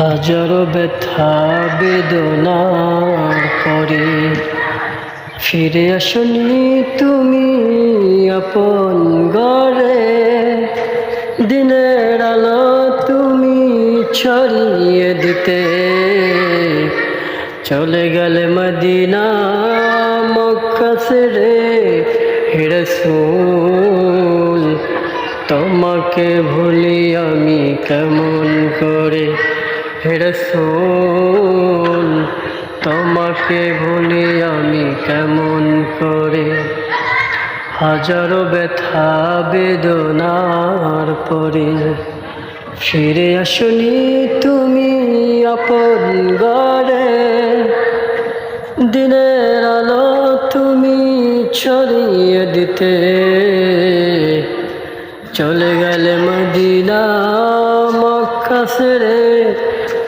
হাজারো ব্যথা বেদনার পরে ফিরে আসনি তুমি আপন গড়ে দিনের আলো তুমি ছড়িয়ে দিতে। চলে গেলে মদিনা, মক্কা ছেড়ে হেরসুল তোমাকে ভুলি আমি কেমন করে হেরসুল তোমাকে ভুলি আমি কেমন করে? হাজারো ব্যথা, বেদনার পরে ফিরে আসনি তুমি আপন গড়ে দিনের আলো তুমি ছড়িয়ে দিতে। চলে গেলে মদিনা, মক্কা ছেড়ে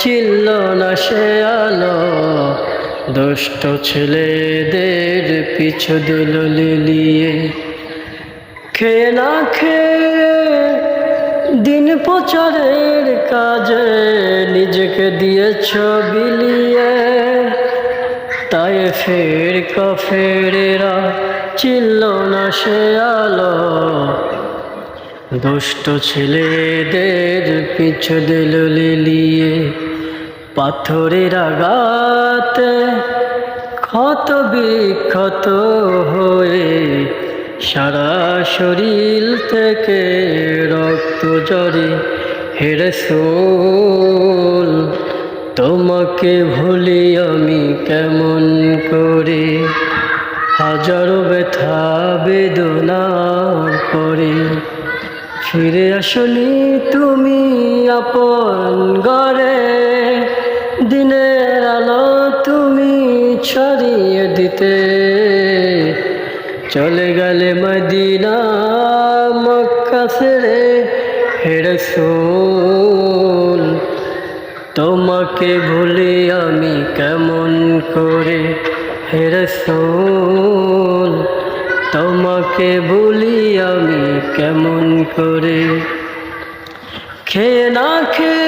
চিল্ল না সে আলো। দুষ্ট ছেলেদের পিছু দিল লিলিয়ে। খেয়ে না খেয়ে দিন প্রচারের কাজে নিজেকে দিয়েছ বিলিয়ে তাই ফের কফেরেরা চিল্ল না সে আলো। দুষ্ট ছেলেদের পিছু দিল লিলিয়ে। পাথরের আঘাতে ক্ষত বিক্ষত হয়ে সারা শরীর থেকে রক্ত জরে হেরসোল তোমাকে ভুলি আমি কেমন করে? হাজারো ব্যথা, বেদনার পরে ফিরে আসনি তুমি আপন ঘরে। দিনের আলো তুমি ছড়িয়ে দিতে। চলে গেলে মদিনা, মক্কা ছেড়ে হেরসুল তোমাকে ভুলি আমি কেমন করে হেরসুল তোমাকে ভুলি আমি কেমন করে? খেয়ে না খেয়ে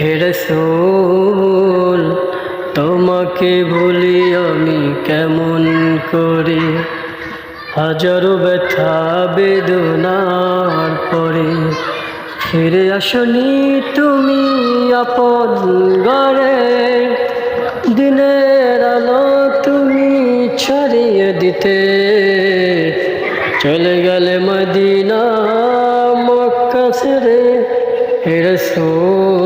হেরসোল তোমাকে ভুলি আমি কেমন করে? হাজারো ব্যথা বেদনার পরে ফিরে আসনি তুমি আপন ঘরে। দিনের আলো তুমি ছড়িয়ে দিতে চলে গেলে মদিনা মক্কা ছেড়ে। হেরসোল